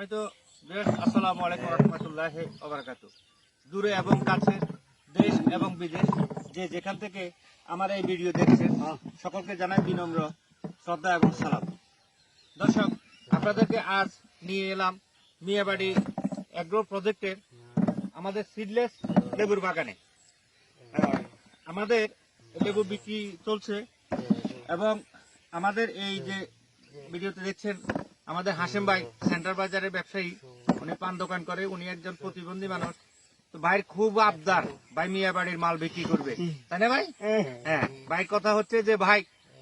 হয়তো বেশ, আসসালামু আলাইকুম রহমতুল্লাহ ওবরাকাতু দূরে এবং কাছে, দেশ এবং বিদেশ, যে যেখান থেকে আমার এই ভিডিও দেখছেন, সকলকে জানাই বিনম্র শ্রদ্ধা এবং সালাম। দর্শক, আপনাদেরকে আজ নিয়ে এলাম মিয়াবাড়ি অ্যাগ্রো প্রজেক্টের আমাদের সিডলেস লেবুর বাগানে। আমাদের লেবু বিক্রি চলছে এবং আমাদের এই যে ভিডিওতে দেখছেন আমাদের হাসেম ভাই, সেন্টার বাজারের ব্যবসায়ী, উনি পান দোকান করে, উনি একজন প্রতিবন্ধী মানুষ। তো ভাইয়ের খুব আবদার, ভাই মিয়া বাড়ির মাল বিক্রি করবে। তাই না ভাই? হ্যাঁ ভাই কথা হচ্ছে যে ভাই,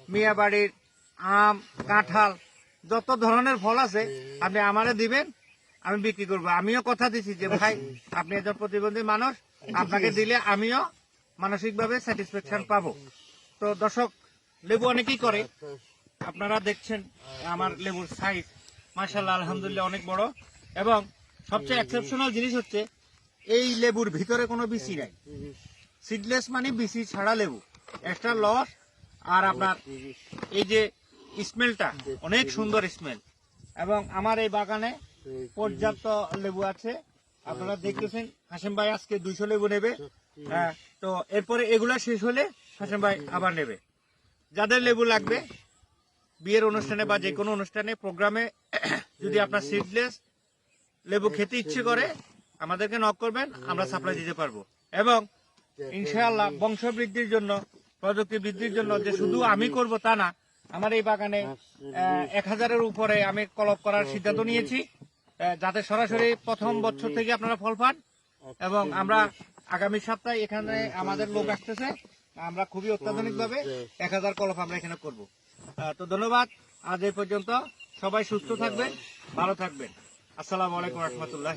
মিয়া বাড়ির আম, কাঁঠাল, যত ধরনের ফল আছে, আপনি আমারে দিবেন, আমি বিক্রি করব। আমিও কথা দিছি যে ভাই, আপনি একজন প্রতিবন্ধী মানুষ, আপনাকে দিলে আমিও মানসিকভাবে স্যাটিসফ্যাকশন পাবো। তো দর্শক, লেবু অনেকেই করে আপনারা দেখছেন আমার লেবুর সাইজ। মার্শাল্লাহ আলহামদুলিল্লাহ অনেক বড়। এবং সবচেয়ে এক্সেপশনাল জিনিস হচ্ছে, এই লেবুর ভিতরে কোনো বিসি নাই। সিডলেস মানে বিসি ছাড়া লেবু। এক্সট্রা লস আর আপনার এই যে স্মেলটা অনেক সুন্দর স্মেল এবং আমার এই বাগানে পর্যাপ্ত লেবু আছে। আপনারা দেখতেছেন হাসেম ভাই আজকে দুইশো লেবু নেবে। হ্যাঁ তো এরপরে এগুলা শেষ হলে হাসেম ভাই আবার নেবে। যাদের লেবু লাগবে বিয়ের অনুষ্ঠানে বা যে কোনো অনুষ্ঠানে, প্রোগ্রামে, যদি আপনার সিডলেস লেবু খেতে ইচ্ছে করে, আমাদেরকে নক করবেন, আমরা সাপ্লাই দিতে পারব। এবং ইনশাআল্লাহ বংশ বৃদ্ধির জন্য, প্রযুক্তি বৃদ্ধির জন্য যে শুধু আমি করব তা না, আমার এই বাগানে এক হাজারের উপরে আমি কলপ করার সিদ্ধান্ত নিয়েছি। যাতে সরাসরি প্রথম বছর থেকে আপনারা ফল পান। এবং আমরা আগামী সপ্তাহে এখানে আমাদের লোক আসতেছে। আমরা খুবই অত্যাধুনিক ভাবে এক হাজার কলফ আমরা এখানে করব। তো ধন্যবাদ। আজ এই পর্যন্ত সবাই সুস্থ থাকবেন ভালো থাকবেন। আসসালামু আলাইকুম রহমতুল্লাহ